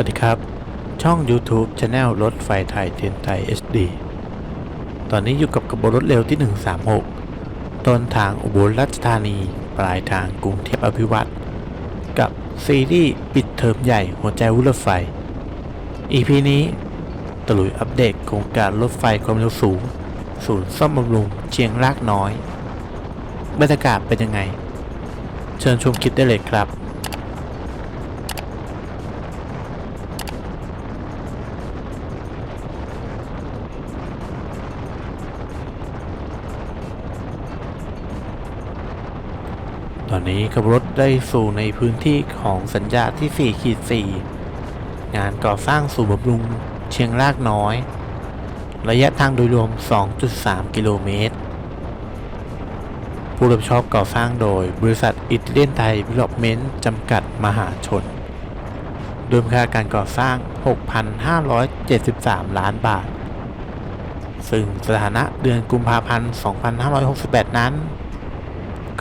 วัสดีครับ ช่อง YouTube Channel รถไฟไทยเทียนไทย SD ตอนนี้อยู่กับกบวนรถเร็วที่ 136 ต้นทางอุบลราชธานี ปลายทางกรุงเทพอภิวัตรกับซีรีส์ปิดเทอมใหญ่หัวใจวุ้นรถไฟ EP นี้ตะลุยอัปเดตโครงการรถไฟความเร็วสูง ศูนย์ซ่อมบำรุงเชียงรากน้อย บรรยากาศเป็นยังไง เชิญชมคลิปได้เลยครับ ตอนนี้ขับรถได้สู่ในพื้นที่ของสัญญาที่4ขีด4งานก่อสร้างสู่บำรุงเชียงรากน้อย ระยะทางโดยรวม 2.3 กิโลเมตร ผู้รับผิดชอบก่อสร้างโดยบริษัทอิตาเลียนไทยวิลอปเมนต์จำกัดมหาชน โดยมูลค่าการก่อสร้าง 6,573 ล้านบาท ซึ่งสถานะเดือนกุมภาพันธ์ 2568 นั้น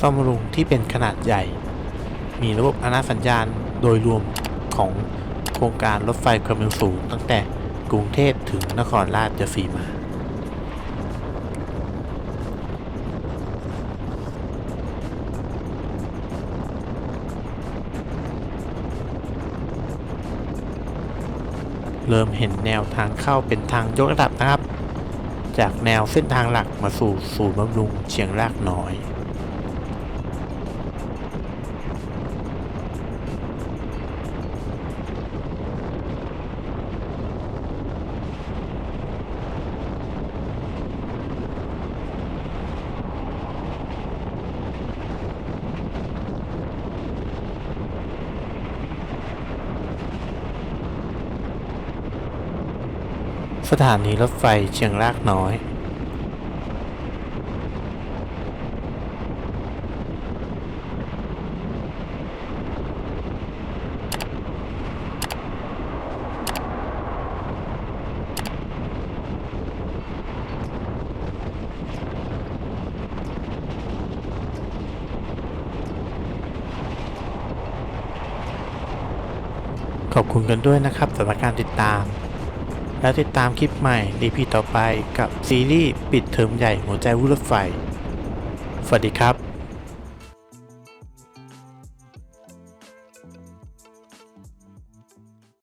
ซ่อมบำรุงที่เป็นขนาดใหญ่ มีระบบอนาสัญญาณโดยรวมของโครงการรถไฟความเร็วสูง ตั้งแต่กรุงเทพถึงนครราชสีมาเริ่มเห็นแนวทางเข้าเป็นทางยกระดับนะครับ จากแนวเส้นทางหลักมาสู่ศูนย์บำรุงเชียงรากน้อย สถานีรถไฟเชียงรากน้อย ขอบคุณกันด้วยนะครับสำหรับการติดตาม แล้วติดตามคลิปใหม่ดีพีต่อไปกับซีรีส์ปิดเทอมใหญ่หัวใจวุ้นรถไฟ สวัสดีครับ